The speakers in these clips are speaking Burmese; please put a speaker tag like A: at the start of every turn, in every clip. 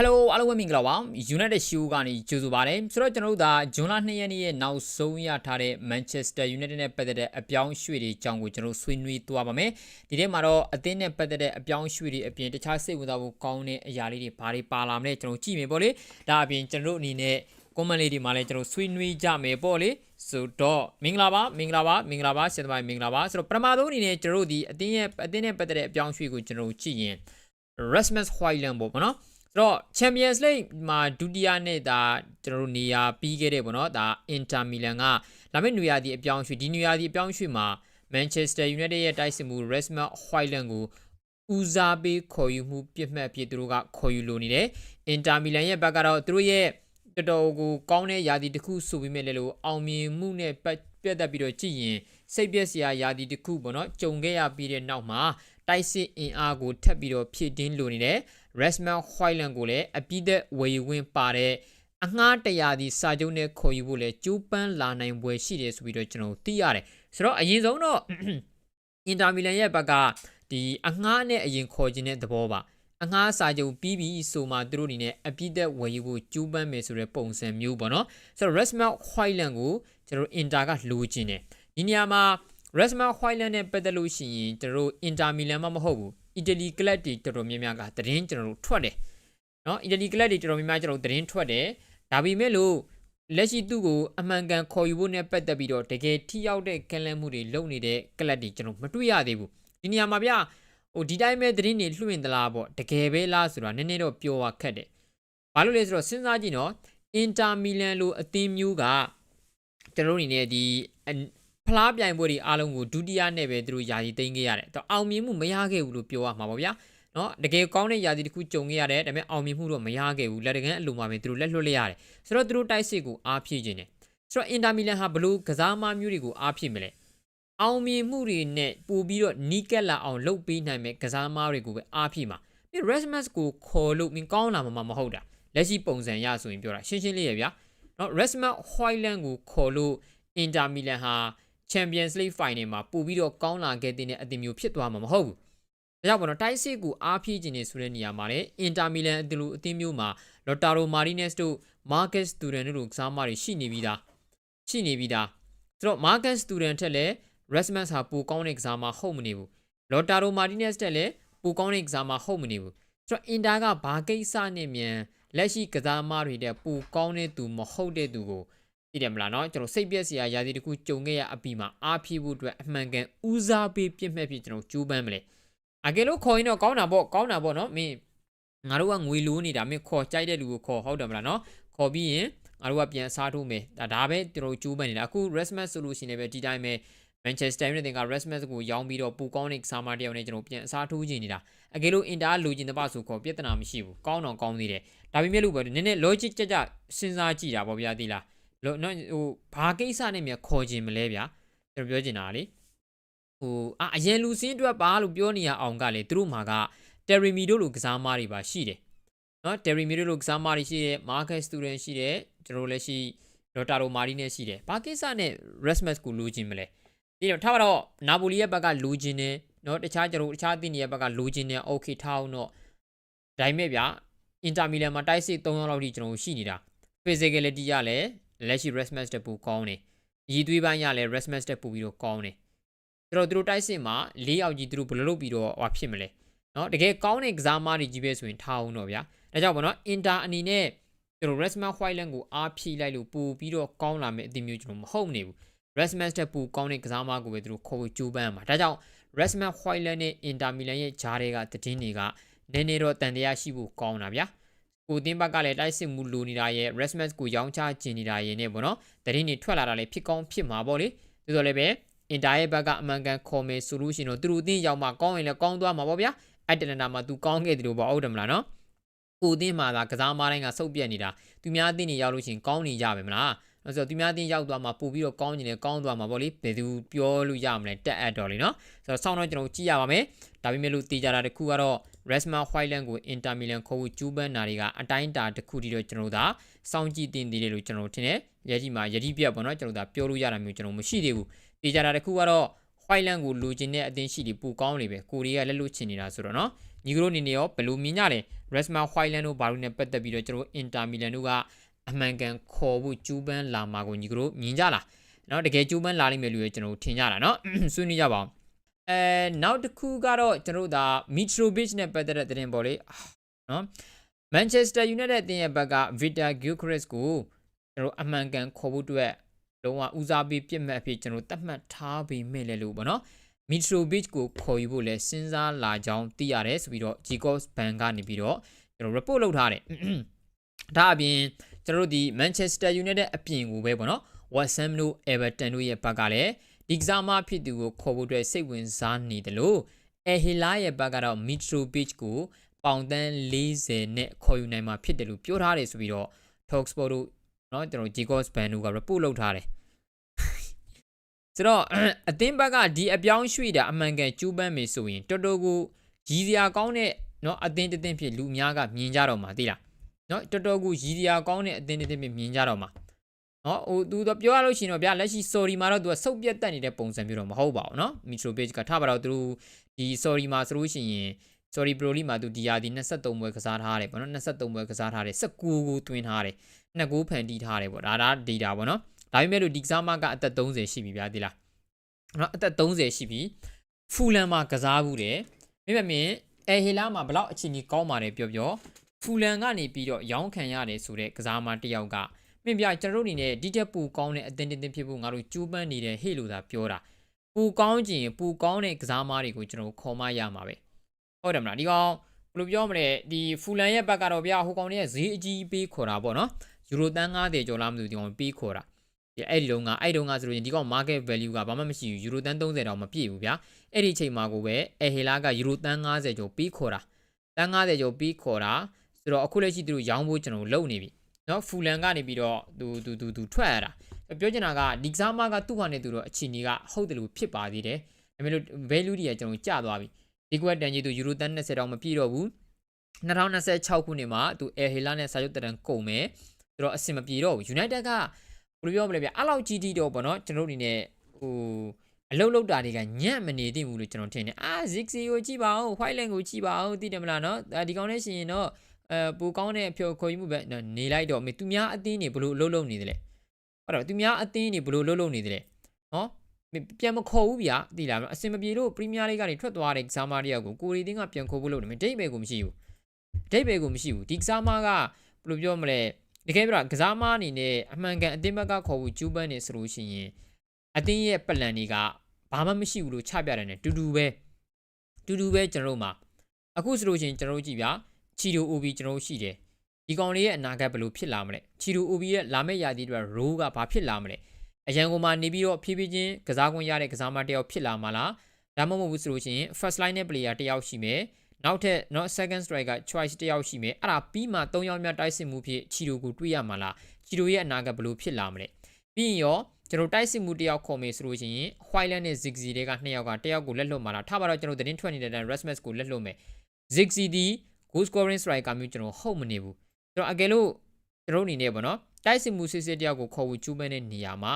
A: Hello အားလုံးပဲမင်္ဂလာပါ United Show ကနေကြိုဆိုပါရစေဆိုတော့ကျွန်တော်တို့ဒါဂျွန်လ2ရက်နေ့ရဲ့နောက်ဆုံးရထားတဲ့ Manchester United နဲ့ပတ်သက်တဲ့အပြောင်းအရွှေ့တွေအကြောင်းကိုကျွန်တော်တို့ဆွေးနွေးသွားပါမယ်ဒီထဲမှာတော့အသင်းနဲ့ပတ်သက်တဲ့အပြောင်းအရွှေ့တွေအပြင်တခြားစိတ်ဝင်စားဖို့ကောင်းတဲ့အရာလေးတွေဘာတွေပါလာမလဲကျွန်တော်ကြည့်မယ်ပေါ့လေဒါအပြင်ကျွန်တော်တို့အနေနဲ့ comment လေးတွေမှာလည်းကျွန်တော်ဆွေးနွေးကြမယ်ပေါ့လေဆိုတော့မင်္ဂလာပါမင်္ဂလာပါမင်္ဂလာပါဆရာသမားမင်္ဂလာပါဆိုတော့ပထမဆုံးအနေနဲ့ကျွန်တော်တို့ဒီအသင်းရဲ့အသင်းနဲ့ပတ်သက်တဲ့အပြောင်းအရွှေ့ကိုကျွန်တော်တို့ကြည့်ရင် Rasmus Højlund ပေါ့နော်ဆို တော့ Champions League မှာဒုတိယနဲ့ဒါကျွန်တော်တို့နေရာပြီးခဲ့တဲ့ပေါ့နော်ဒါ Inter Milan ကလာမယ့်နေရာဒီအပြောင်းအရွှေ့ဒီနေရာဒီအပြောင်းအရွှေ့မှာ Manchester United ရဲ့တိုက်စစ်မှု Rasmus Højlund ကိုဦးစားပေးခေါ်ယူမှုပြစ်မှတ်အဖြစ်သူတို့ကခေါ်ယူလိုနေတယ်။ Inter Milan ရဲ့ဘက်ကတော့သူတို့ရဲ့တော်တော်ကိုကောင်းတဲ့ယာတီတစ်ခုဆိုပြီးမြဲလေလို့အောင်မြင်မှုနဲ့ပတ်ပြတ်သက်ပြီးတော့ကြည့်ရင်စိတ်ပြက်စရာယာတီတစ်ခုပေါ့နော်ကြုံခဲ့ရပြီးတဲ့နောက်မှာတိုက်စစ်အင်အားကိုထပ်ပြီးတော့ဖြည့်တင်းလိုနေတယ် Rasmus Højlund ကိုလည်းအပြည့်သက်ဝေယူဝင်ပါတဲ့အငှားတရာဒီစာချုပ်နဲ့ခေါ်ယူဖို့လဲကျိုးပန်းလာနိုင်ပွဲရှိတယ်ဆိုပြီးတော့ကျွန်တော်သိရတယ်ဆိုတော့အရင်ဆုံးတော့အင်တာမီလန်ရဲ့ဘက်ကဒီအငှားနဲ့အရင်ခေါ်ခြင်းတဲ့သဘောပါအငှားစာချုပ်ပြီးပြီဆိုမှသူတို့အနေနဲ့အပြည့်သက်ဝယ်ယူဖို့ကျူးပန်းမယ်ဆိုတဲ့ပုံစံမျိုးပေါ့နော်ဆိုတော့ Rasmus Højlund ကိုကျွန်တော်အင်တာကလိုချင်တယ်ဒီနေရာမှာ Rasmus Højlund နဲ့ပတ်သက်လို့ရှိရင်ကျွန်တော်အင်တာမီလန်မှမဟုတ်ဘူး အီတလီကလပ်တွေတော်တော်များများကသတင်းကျွန်တော်တို့ထွက်တယ်နော်အီတလီကလပ်တွေတော်တော်များများကျွန်တော်သတင်းထွက်တယ်ဒါပေမဲ့လို့လက်ရှိသူ့ကိုအမှန်ကန်ခေါ်ယူဖို့နဲ့ပတ်သက်ပြီးတော့တကယ်ထိရောက်တဲ့ကန့်လန့်မှုတွေလုပ်နေတဲ့ကလပ်တွေကျွန်တော်မတွေ့ရသေးဘူးဒီနေရာမှာဗျဟိုဒီတိုင်းပဲသတင်းတွေလွှင့်သလားပေါ့တကယ်ပဲလားဆိုတာနည်းနည်းတော့ပြောရခက်တယ်ဘာလို့လဲဆိုတော့စဉ်းစားကြည့်နော်အင်တာမီလန်လိုအသင်းမျိုးကကျွန်တော်တို့အနေနဲ့ဒီ ဖလားပြိုင်ပွဲတွေအားလုံးကိုဒုတိယနဲ့ပဲသူတို့ယာယီသိမ်းခဲ့ရတယ်တော့အောင်မြင်မှုမရခဲ့ဘူးလို့ပြောရမှာပါဗျာနော်တကယ်ကောင်းတဲ့ယာတီတစ်ခုကြုံခဲ့ရတယ်ဒါပေမဲ့အောင်မြင်မှုတော့မရခဲ့ဘူးလက်တကန်းအလိုမှာပဲသူတို့လက်လွတ်လိုက်ရတယ်ဆိုတော့သူတို့တိုက်စစ်ကိုအားဖြည့်ခြင်းတယ်ဆိုတော့အင်တာမီလန်ဟာဘလို့ကစားမမျိုးတွေကိုအားဖြည့်မလဲအောင်မြင်မှုတွေနဲ့ပို့ပြီးတော့နီးကက်လာအောင်လုပ်ပေးနိုင်မဲ့ကစားမတွေကိုပဲအားဖြည့်မှာပြီး Rasmus ကိုခေါ်လို့မင်းကောင်းလာမှာမဟုတ်တာလက်ရှိပုံစံရဆိုရင်ပြောတာရှင်းရှင်းလေးရဗျာနော် Rasmus Højlund ကိုခေါ်လို့အင်တာမီလန်ဟာ Champions League Final မှာပို့ပြီးတော့ကောင်းလာခဲ့တဲ့အသင်းမျိုးဖြစ်သွားမှာမဟုတ်ဘူး။ဒါကြောင့်ပေါ့နော်တိုက်စစ်ကိုအားဖြည့်ခြင်းနေဆိုတဲ့နေရာမှာလည်း Inter Milan အသင်းလိုအသင်းမျိုးမှာ Lautaro Martinez တို့ Marcus Thuram တို့ကစားမတွေရှိနေပြီးသားရှိနေပြီးသားဆိုတော့ Marcus Thuram ထက်လည်း Rasmus ဟာပိုကောင်းတဲ့ကစားမဟုတ်မနေဘူး။ Lautaro Martinez တက်လည်းပိုကောင်းတဲ့ကစားမဟုတ်မနေဘူး။ဆိုတော့ Inter ကဘာကိစ္စနဲ့မြန်လက်ရှိကစားမတွေတဲ့ပိုကောင်းတဲ့သူမဟုတ်တဲ့သူကို သိတယ်မလားเนาะကျွန်တော်စိတ်ပြက်စရာယာစီတခုကြုံခဲ့ရအပြီးမှာအားဖြည့်ဖို့အတွက်အမှန်ကန်ဦးစားပေးပြစ်မှတ်ဖြစ်ကျွန်တော်ကြိုးပမ်းမလဲအကယ်လို့ခေါ်ရင်တော့ကောင်းတာပေါ့ကောင်းတာပေါ့เนาะမင်းငါတို့ကငွေလိုနေတာမင်းခေါ်ကြိုက်တဲ့လူကိုခေါ်ဟုတ်တယ်မလားเนาะခေါ်ပြီးရင်ငါတို့ကပြန်စားထိုးမယ်ဒါဒါပဲကျွန်တော်ကြိုးပမ်းနေတာအခု Rasmus ဆိုလို့ရှိရင်လည်းဒီတိုင်းပဲ Manchester United က Rasmus ကိုရောင်းပြီးတော့ပူကောင်းတဲ့စာမတယောက်နဲ့ကျွန်တော်ပြန်အစားထိုးချင်နေတာအကယ်လို့ Inter လိုချင်တဲ့ပါဆိုခေါ်ပြဿနာမရှိဘူးကောင်းတော့ကောင်းသေးတယ်ဒါပေမဲ့လို့ပဲနည်းနည်း logic ကြကြစဉ်းစားကြည့်တာပေါ့ဗျာဒီလား လို့နော်ဟိုဘာကိစ္စနဲ့မြခေါ်ခြင်းမလဲဗျာကျွန်တော်ပြောချင်တာလေဟိုအအရင်လူစင်းအတွက်ပါလို့ပြောနေရအောင်ကလေသူတို့မှာကတယ်ရီမီတို့လိုကစားမားတွေပါရှိတယ်နော်တယ်ရီမီတို့လိုကစားမားတွေရှိတယ်မာကတ်စတူဒန်ရှိတယ်ကျွန်တော်လည်းရှိဒေါ်တာရိုမာရီနဲ့ရှိတယ်ဘာကိစ္စနဲ့ရက်မတ်ကိုလိုချင်မလဲဒီတော့ထားပါတော့နာပိုလီရဲ့ဘက်ကလိုချင်တယ်နော်တခြားကျွန်တော်တခြားတင်ရဲ့ဘက်ကလိုချင်တယ်โอเคထားအောင်တော့ဒါပေမဲ့ဗျာအင်တာမီလန်မှာတိုက်စစ်3ရောက်လောက်ထိကျွန်တော်ရှိနေတာ physicality ရလည်း လက်ရှိ Rasmus တက်ပူကောင်းတယ်။ရည်သွေးပိုင်းရလဲ Rasmus တက်ပူပြီးတော့ကောင်းတယ်။ဆိုတော့သူတို့တိုက်စစ်မှာ၄ယောက်ကြီးသူတို့ဘယ်လိုလုပ်ပြီးတော့ဟောဖြစ်မလဲ။နော်တကယ်ကောင်းတဲ့ကစားမတွေကြီးပဲဆိုရင်ထားအောင်တော့ဗျာ။ဒါကြောင့်ပေါ့နော် Inter အနေနဲ့ကျွန်တော် Rasmus Højlund ကိုအားဖြည့်လိုက်လို့ပို့ပြီးတော့ကောင်းလာမယ့်အသင်းမျိုးကျွန်တော်မဟုတ်နေဘူး။ Rasmus တက်ပူကောင်းတဲ့ကစားမကိုပဲသူတို့ခေါ်ဖို့ကြိုးပမ်းမှာ။ဒါကြောင့် Rasmus Højlund နဲ့ Inter Milan ရဲ့ဂျားတွေကတည်င်းတွေကနည်းနည်းတော့တန်တရားရှိဖို့ကောင်းတာဗျာ။ ကိုတင်းဘက်ကလည်းတိုက်စစ်မှုလိုနေတာရဲ့ Rasmus ကိုရောင်းချကျင်နေတာရဲ့နဲ့ပေါ့နော်တရင်တွေထွက်လာတာလည်းဖြစ်ကောင်းဖြစ်မှာပေါ့လေဒါဆိုလည်းပဲ Inter ရဲ့ဘက်ကအမှန်ကန်ခေါ်မယ်ဆိုလို့ရှိရင်တော့သူတို့အတင်းရောက်မှကောင်းရင်လည်းကောင်းသွားမှာပေါ့ဗျာအတလန်တာမှာသူကောင်းခဲ့တယ်လို့ပေါ့ဟုတ်တယ်မလားနော်ကိုတင်းမှာသာကစားမတိုင်းကစုပ်ပြက်နေတာသူများအတင်းတွေရောက်လို့ရှိရင်ကောင်းနေကြပဲမလားအဲ့ဆိုသူများတင်းရောက်သွားမှာပို့ပြီးတော့ကောင်းနေတယ်ကောင်းသွားမှာပေါ့လေဘယ်သူပြောလို့ရမလဲတက်အပ်တော်လေနော်ဆိုတော့ဆောင်းတော့ကျွန်တော်ကြည့်ရပါမယ်ဒါပေမဲ့လို့တေးကြတာတခုကတော့ Rasmus Hojlund ကို Inter Milan ခေါ်ဖို့ကြိုးပမ်းတာတွေကအတိုင်းအတာတစ်ခုတည်းတော့ကျွန်တော်သာစောင့်ကြည့်တင်သေးတယ်လို့ကျွန်တော်ထင်တယ်။ရည်ကြီးမှာရည်ကြီးပြတ်ပေါ့နော်ကျွန်တော်သာပြောလို့ရတာမျိုးကျွန်တော်မရှိသေးဘူး။တေချာတာတစ်ခုကတော့ Hojlund ကိုလိုချင်တဲ့အသင်းရှိတွေပူကောင်းနေပဲကိုရီးယားလက်လွတ်ချင်နေတာဆိုတော့နော်။ညီကတို့အနေနဲ့ရောဘယ်လိုမြင်ကြလဲ။ Rasmus Hojlund တို့ဘာလို့နဲ့ပတ်သက်ပြီးတော့ကျွန်တော် Inter Milan တို့ကအမှန်ကန်ခေါ်ဖို့ကြိုးပမ်းလာမှာကိုညီကတို့မြင်ကြလား။နော်တကယ်ကြိုးပမ်းလာလိမ့်မယ်လို့ကျွန်တော်ထင်ကြတာနော်။ဆွေးနွေးကြပါအောင် အဲနောက်တစ်ခုကတော့ကျွန်တော်တို့ဒါ Mitrovic နဲ့ပတ်သက်တဲ့သတင်းပေါ့လေနော် Manchester United တင်ရဲ့ဘက်က Victor Gyökeres ကိုကျွန်တော်အမှန်ကန်ခေါ်ဖို့အတွက်လုံးဝဦးစားပေးပြစ်မှတ်အဖြစ်ကျွန်တော်သတ်မှတ်ထားပြီးမဲ့လေလို့ပေါ့နော် Mitrovic ကိုခေါ်ယူဖို့လဲစဉ်းစားလာကြောင်းသိရတယ်ဆိုပြီးတော့ Jacobs Ban ကနေပြီးတော့ကျွန်တော် report လုပ်ထားတယ်ဒါအပြင်ကျွန်တော်တို့ဒီ Manchester United အပြင်ကိုပဲပေါ့နော် West Ham တို့ Everton တို့ရဲ့ဘက်ကလည်း ဒီကစားမဖြစ်သူကိုခေါ်ဖို့အတွက်စိတ်ဝင်စားနေတယ်လို့ Ehila ရဲ့ဘက်ကတော့ Mitrovic ကိုပေါင်တန်း40နဲ့ခေါ်ယူနိုင်မှာဖြစ်တယ်လို့ပြောထားတယ်ဆိုပြီးတော့ Talksport တို့เนาะကျွန်တော် Jacobs Ban တို့က report လုပ်ထားတယ်ဆိုတော့အသင်းဘက်ကဒီအပြောင်းရွှေ့တာအမှန်ကန်ကျူးပန်းမယ်ဆိုရင်တော်တော်ကိုရည်စရာကောင်းတဲ့เนาะအသင်းတစ်သင်းဖြစ်လူအများကမြင်ကြတော့မှာသိလားเนาะတော်တော်ကိုရည်စရာကောင်းတဲ့အသင်းတစ်သင်းဖြစ်မြင်ကြတော့မှာ เนาะဟိုသူတော့ပြောရလို့ရှိရင်တော့ဗျာလက်ရှိ sorry မှာတော့သူကစုပ်ပြတ်တက်နေတဲ့ပုံစံမျိုးတော့မဟုတ်ပါဘူးเนาะ Mitrovic ကထားပါတော့သူဒီ sorry မှာဆိုလို့ရှိရင် sorry pro league မှာသူဒီယာဒီ23ပွဲကစားထားတယ်ပေါ့နော်23ပွဲကစားထားတယ်19ကိုတွင်းထားတယ်နှစ်ကိုဖန်တီးထားတယ်ပေါ့ဒါဒါ data ပေါ့နော်ဒါပေမဲ့လို့ဒီကစားမကအသက်30ရှိပြီဗျာဒီလားနော်အသက်30ရှိပြီဖူလန်မှာကစားဘူးတယ်မိမမြင်အဲဟီလာမှာဘလောက်အခြေအနေကောင်းပါတယ်ပြောပြောဖူလန်ကနေပြီးတော့ရောင်းခံရတယ်ဆိုတဲ့ကစားမတစ်ယောက်က မင်းပြကျွန်တော်တို့အနေနဲ့ဒီတက်ပူကောင်းတဲ့အတင်းတင်းဖြစ်ဖို့ငါတို့ကြိုးပမ်းနေတဲ့ဟေ့လို့သာပြောတာပူကောင်းခြင်းပူကောင်းတဲ့ကစားမတွေကိုကျွန်တော်ခေါ်မရမှာပဲဟုတ်တယ်မလားဒီကောင်ဘယ်လိုပြောမလဲဒီဖူလန်ရဲ့ဘက်ကတော့ဗျာဟိုကောင်ရဲ့ဈေးအကြီးပေးခေါ်တာပေါ့နော်ယူရိုတန်း90ကျော်လားမသိဘူးဒီကောင်ပေးခေါ်တာဒီအဲ့ဒီတုန်းကအဲ့ဒီတုန်းကဆိုရင်ဒီကောင် market value ကဘာမှမရှိဘူးယူရိုတန်း30တောင်မပြည့်ဘူးဗျာအဲ့ဒီချိန်မှာကိုပဲအဲဟေလာကယူရိုတန်း90ကျော်ပေးခေါ်တာတန်း90ကျော်ပေးခေါ်တာဆိုတော့အခုလက်ရှိသူတို့ရောင်းဖို့ကျွန်တော်လုပ်နေပြီ နော်ဖူလန်ကနေပြီးတော့သူသူသူသူထွက်ရတာပြောချင်တာကဒီကစားမကသူ့ဟာနဲ့သူတို့အခြေအနေကဟုတ်တယ်လို့ဖြစ်ပါသေးတယ်ဒါပေမဲ့လို့ value တွေကကျွန်တော်ကျသွားပြီဒီကွက်တန်ကြီးသူယူရိုတန်း20တောင်မပြည့်တော့ဘူး2026ခုနှစ်မှာသူအဲဟေလာနဲ့စာချုပ်တန်ကုန်မယ်ဆိုတော့အဆင်မပြေတော့ဘူး United ကဘယ်လိုပြောမလဲဗျအဲ့လောက်ကြီးကြီးတော့ဗောနော်ကျွန်တော်တို့အနေနဲ့ဟိုအလုတ်လုတ်တာတွေကညံ့မနေသင့်ဘူးလို့ကျွန်တော်ထင်တယ်အာ Zixi ကိုကြည့်ပါဦး Whiteland ကိုကြည့်ပါဦးသိတယ်မလားနော်ဒီကောင်းနဲ့ရှင်ရင်တော့ အဲပူကောင်းတဲ့အဖြော်ခေါ်ယူမှုပဲနေလိုက်တော့မေသူများအသင်းတွေဘလို့အလုတ်လုတ်နေတယ်လေအဲ့တော့သူများအသင်းတွေဘလို့အလုတ်လုတ်နေတယ်လေနော်ပြန်မခေါ်ဘူးဗျာသိလားအစင်မပြေလို့ပရီးမီးယားလိကနေထွက်သွားတဲ့ကစားမတယောက်ကိုကိုရီတင်းကပြန်ခေါ်ဖို့လုပ်တယ်မဒိတ်ပဲကိုမရှိဘူးဒိတ်ပဲကိုမရှိဘူးဒီကစားမကဘယ်လိုပြောမလဲတကယ်ပြတော့ကစားမအနေနဲ့အမှန်ကန်အသင်းဘက်ကခေါ်ဖို့ကျူးပန်းနေဆိုလို့ရှိရင်အသင်းရဲ့ပလန်တွေကဘာမှမရှိဘူးလို့ချပြတယ်နဲ့တူတူပဲတူတူပဲကျွန်တော်တို့မှာအခုဆိုလို့ရှိရင်ကျွန်တော်တို့ကြည့်ဗျာ ချီတိုအိုဘီကျွန်တော်တို့ရှိတယ်ဒီကောင်လေးရဲ့အနာဂတ်ဘယ်လိုဖြစ်လာမလဲချီတိုအိုဘီရဲ့လာမယ့်ရာသီအတွက်ရိုးကဘာဖြစ်လာမလဲအရန်ကုန်မှာနေပြီးတော့ဖြည်းဖြည်းချင်းကစားကွင်းရတဲ့ကစားမတယောက်ဖြစ်လာမှာလားဒါမှမဟုတ်ဘူးဆိုလို့ရှိရင် first line နဲ့ player တယောက်ရှိမယ်နောက်ထပ် not second striker choice တယောက်ရှိမယ်အဲ့ဒါပြီးမှ၃ယောက်မြောက်တိုက်စစ်မှုဖြစ်ချီတိုကိုတွေးရမှာလားချီတိုရဲ့အနာဂတ်ဘယ်လိုဖြစ်လာမလဲပြီးရင်ရောကျွန်တော်တိုက်စစ်မှုတယောက်ခေါ်မယ်ဆိုလို့ရှိရင် Whiteland နဲ့ Zigzi တွေကနှစ်ယောက်ကတယောက်ကိုလက်လွတ်မှာလားထားပါတော့ကျွန်တော်သတင်းထွက်နေတဲ့ Rasmus ကိုလက်လွတ်မယ် Zigzi ဒီ goal scoring striker မျိုးကျွန်တော်ဟုတ်မနေဘူးကျွန်တော်အကယ်လို့ကျွန်တော်အနေနဲ့ပေါ့နော်တိုက်စစ်မှုစစ်စစ်တယောက်ကိုခေါ်ဖို့ကျူးမဲ့တဲ့နေရာမှာ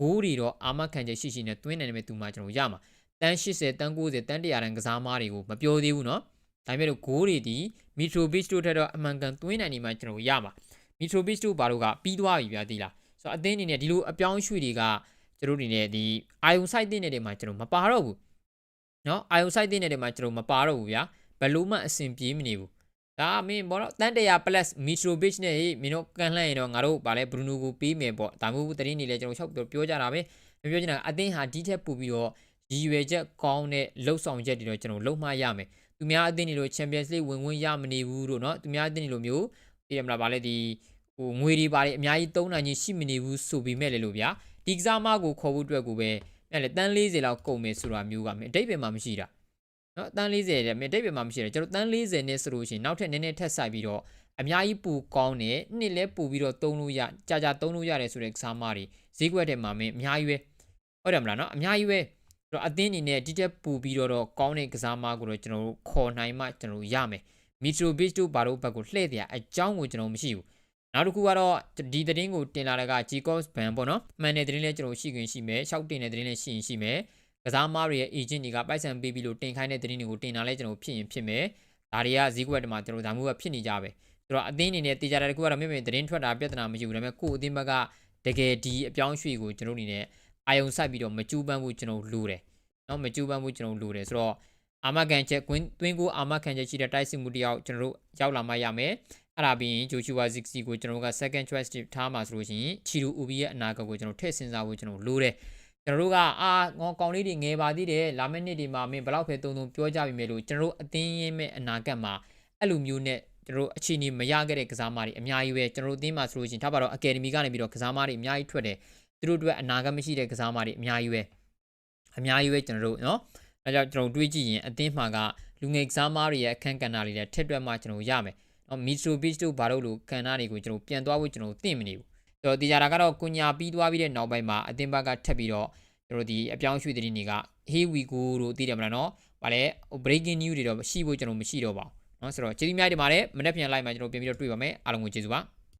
A: ဂိုးတွေတော့အာမခံချက်ရှိရှိနဲ့တွင်းနိုင်တယ်မဲ့သူမှကျွန်တော်ရမှာတန်း80တန်း90တန်း100တန်းကစားမားတွေကိုမပြောသေးဘူးเนาะဒါပေမဲ့လို့ဂိုးတွေဒီမီထရိုဘစ်တို့ထက်တော့အမှန်ကန်သွင်းနိုင်နေမှကျွန်တော်ရမှာမီထရိုဘစ်တို့ဘာလို့ကပြီးသွားပြီဗျာသိလားဆိုတော့အသင်းအနေနဲ့ဒီလိုအပြောင်းရွှေ့တွေကကျွန်တော်အနေနဲ့ဒီအာယုံ site တဲ့နေတွေမှာကျွန်တော်မပါတော့ဘူးเนาะအာယုံ site တဲ့နေတွေမှာကျွန်တော်မပါတော့ဘူးဗျာ ဘယ်လို့မှအဆင်ပြေမနေဘူးဒါမင်းဘောတော့တန်တရာ plus Mitrovic နဲ့မင်းတို့ကန်လှမ်းရင်တော့ငါတို့ဗာလဲ Bruno ကိုပေးမယ်ပေါ့ဒါမျိုးသတင်းတွေလည်းကျွန်တော်ချက်ပြောကြတာပဲပြောချင်တာအသင်းဟာဒီထက်ပိုပြီးတော့ရည်ရွယ်ချက်ကောင်းတဲ့လှုပ်ဆောင်ချက်တွေတော့ကျွန်တော်လုံးမရမယ်သူများအသင်းတွေလို Champions League ဝင်ဝင်ရမနေဘူးတို့เนาะသူများအသင်းတွေလိုမျိုးသိရမလားဗာလဲဒီဟိုငွေတွေပါတယ်အများကြီးသုံးနိုင်ခြင်းရှိမနေဘူးဆိုပေမဲ့လေလို့ဗျာဒီကစားမကိုခေါ်ဖို့အတွက်ကိုပဲအဲ့လေတန်း40လောက်ကုန်မယ်ဆိုတာမျိုးကမင်းအတိတ်ပဲမှမရှိတာ နော်တန်း40တဲ့မင်းအတိတ်ပဲမှမရှိတယ်ကျွန်တော်တန်း40နဲ့ဆိုလို့ရှိရင်နောက်ထပ်နည်းနည်းထပ်ဆိုင်ပြီးတော့အများကြီးပူကောင်းတယ်နှစ်လဲပူပြီးတော့သုံးလို့ရကြာကြာသုံးလို့ရတယ်ဆိုတဲ့ကစားမတွေဈေးကွက်ထဲမှာမင်းအများကြီးပဲဟုတ်တယ်မလားနော်အများကြီးပဲတော့အသင်းအနေနဲ့ဒီတက်ပူပြီးတော့ကောင်းတဲ့ကစားမကိုတော့ကျွန်တော်တို့ခေါ်နိုင်မှကျွန်တော်တို့ရမယ်မီထရိုဘစ်တို့ဘာလို့ဘက်ကိုလှည့်တယ်အကြောင်းကိုကျွန်တော်မရှိဘူးနောက်တစ်ခုကတော့ဒီသတင်းကိုတင်လာတဲ့က Jacobs Ban ပေါ့နော်မှန်တဲ့သတင်းလည်းကျွန်တော်ရှိခွင့်ရှိမယ်ရှောက်တင်တဲ့သတင်းလည်းရှိရင်ရှိမယ် ကစားမားတွေရဲ့ agent တွေကပိုက်ဆံပေးပြီးလို့တင်ခိုင်းတဲ့သတင်းတွေကိုတင်လာလဲကျွန်တော်ဖြစ်ရင်ဖြစ်မယ်ဒါတွေကဈေးကွက်တွေမှာကျွန်တော်ဒါမျိုးပဲဖြစ်နေကြပဲဆိုတော့အသင်းအနေနဲ့တေချာတာတစ်ခုကတော့မြင့်မြင့်သတင်းထွက်တာပြဿနာမရှိဘူးဒါပေမဲ့ကိုယ့်အသင်းဘက်ကတကယ်ဒီအပြောင်းအရွှေ့ကိုကျွန်တော်အနေနဲ့အာယုံစိုက်ပြီးတော့မကြိုးပမ်းဖို့ကျွန်တော်လိုတယ်နော်မကြိုးပမ်းဖို့ကျွန်တော်လိုတယ်ဆိုတော့အာမခံချက်ကွင်းတွင်းကိုအာမခံချက်ရှိတဲ့တိုက်စစ်မှုတယောက်ကျွန်တော်တို့ရောက်လာမှရမယ်အဲ့ဒါပြီးရင်ဂျိုချူဝါ6ကိုကျွန်တော်တို့က second choice ထားမှာဆိုလို့ရှိရင်ချီရူအူဘီရဲ့အနာဂတ်ကိုကျွန်တော်ထည့်စဉ်းစားဖို့ကျွန်တော်လိုတယ် ကျွန်တော်တို့ကအာငေါကောင်လေးတွေငယ်ပါသေးတယ်လာမယ့်နှစ်ဒီမှာမင်းဘယ်လောက်ပဲတုံတုံပြောကြပြီမယ်လို့ကျွန်တော်တို့အသင်းရင်းမဲ့အနာဂတ်မှာအဲ့လိုမျိုးနဲ့ကျွန်တော်တို့အခြေအနေမရခဲ့တဲ့ကစားမတွေအများကြီးပဲကျွန်တော်တို့အသင်းမှာဆိုလို့ရှိရင်ထားပါတော့အကယ်ဒမီကနေပြီးတော့ကစားမတွေအများကြီးထွက်တယ်သူတို့အတွက်အနာဂတ်မရှိတဲ့ကစားမတွေအများကြီးပဲအများကြီးပဲကျွန်တော်တို့နော်ဒါကြောင့်ကျွန်တော်တွေးကြည့်ရင်အသင်းမှာကလူငယ်ကစားမတွေရဲ့အခန်းကဏ္ဍတွေလည်းထက်တွက်မှကျွန်တော်ရမယ်နော်မီဆိုဘစ်တို့ဘာလို့လို့ကဏ္ဍတွေကိုကျွန်တော်ပြန်သွားဖို့ကျွန်တော်သိမနေဘူး ဆိုတော့ဒီကြတာကတော့ကုညာပြီးသွားပြီးတဲ့နောက်ပိုင်းမှာအသင်းဘက်ကထပ်ပြီးတော့တို့တို့ဒီအပြောင်းရွှေ့သတင်းတွေက Hey we go တို့သိတယ်မလားနော်။ဗာလဲ breaking news တွေတော့ရှိဖို့ကျွန်တော်မရှိတော့ပါဘူး။နော်ဆိုတော့ကျေးဇူးများတင်ပါတယ်။မနေ့ပြန်လိုက်မှာကျွန်တော်ပြန်ပြီးတော့တွေ့ပါမယ်။အားလုံးကိုကျေးဇူးပါ။